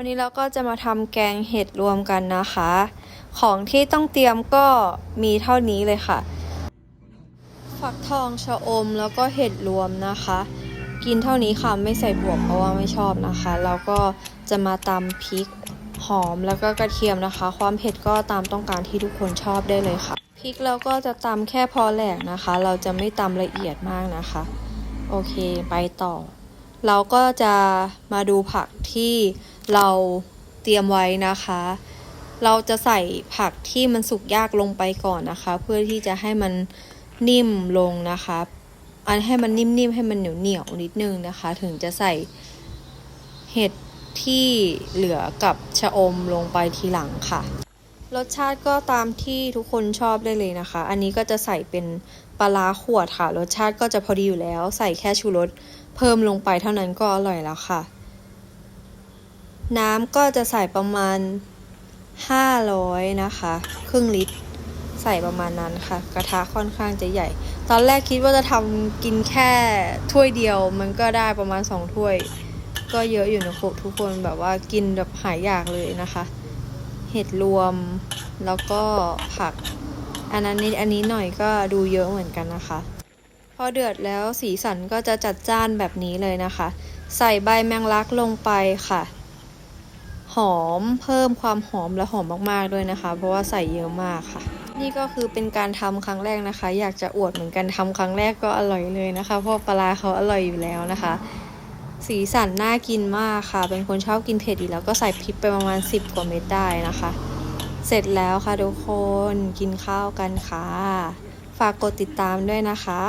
วันนี้เราก็จะมาทำแกงเห็ดรวมกันนะคะ ของที่ต้องเตรียมก็มีเท่านี้เลยค่ะฟักทองชะอมแล้วก็เห็ดรวมนะคะ กินเท่านี้ค่ะไม่ใส่บวกเพราะว่าไม่ชอบนะคะ แล้วก็จะมาตำพริกหอมแล้วก็กระเทียมนะคะ ความเผ็ดก็ตามต้องการที่ทุกคนชอบได้เลยค่ะ พริกเราก็จะตำแค่พอแหลกนะคะ เราจะไม่ตำละเอียดมากนะคะ โอเคไปต่อ เราก็จะมาดูผักที่ เราเตรียมไว้นะคะ เราจะใส่ผักที่มันสุกยากลงไปก่อนนะคะ เพื่อที่จะให้มันนิ่มลงนะคะอันให้มันนิ่มๆให้มันเหนียวๆนิดนึงนะคะ ถึงจะใส่เห็ดที่เหลือกับชะอมลงไปทีหลังค่ะ รสชาติก็ตามที่ทุกคนชอบได้เลยนะคะ อันนี้ก็จะใส่เป็นปลาขวดค่ะ รสชาติก็จะพอดีอยู่แล้ว ใส่แค่ชูรสเพิ่มลงไปเท่านั้นก็อร่อยแล้วค่ะ น้ำก็จะใส่ประมาณ 500 นะคะ ครึ่งลิตร ใส่ประมาณนั้นค่ะ กระทะค่อนข้างจะใหญ่ ตอนแรกคิดว่าจะทำกินแค่ถ้วยเดียว มันก็ได้ประมาณ 2 ถ้วย ก็เยอะอยู่นะทุกคนแบบว่ากินแบบหายอยากเลยนะคะ เห็ดรวมแล้วก็ผัก อันนั้นนิดอันนี้หน่อยก็ดูเยอะเหมือนกันนะคะ พอเดือดแล้วสีสันก็จะจัดจ้านแบบนี้เลยนะคะ ใส่ใบแมงลักลงไปค่ะ หอมเพิ่มความหอมและหอมมากๆด้วยนะคะ เพราะว่าใส่เยอะมากค่ะ นี่ก็คือเป็นการทำครั้งแรกนะคะ อยากจะอวดเหมือนกันทำครั้งแรกก็อร่อยเลยนะคะ เพราะปลาเขาอร่อยอยู่แล้วนะคะ สีสันน่ากินมากค่ะ เป็นคนชอบกินเผ็ดอยู่แล้วก็ใส่พริกไปประมาณ 10 กว่าเม็ดได้นะคะ เสร็จแล้วค่ะทุกคนกินข้าวกันค่ะ ฝากกดติดตามด้วยนะคะ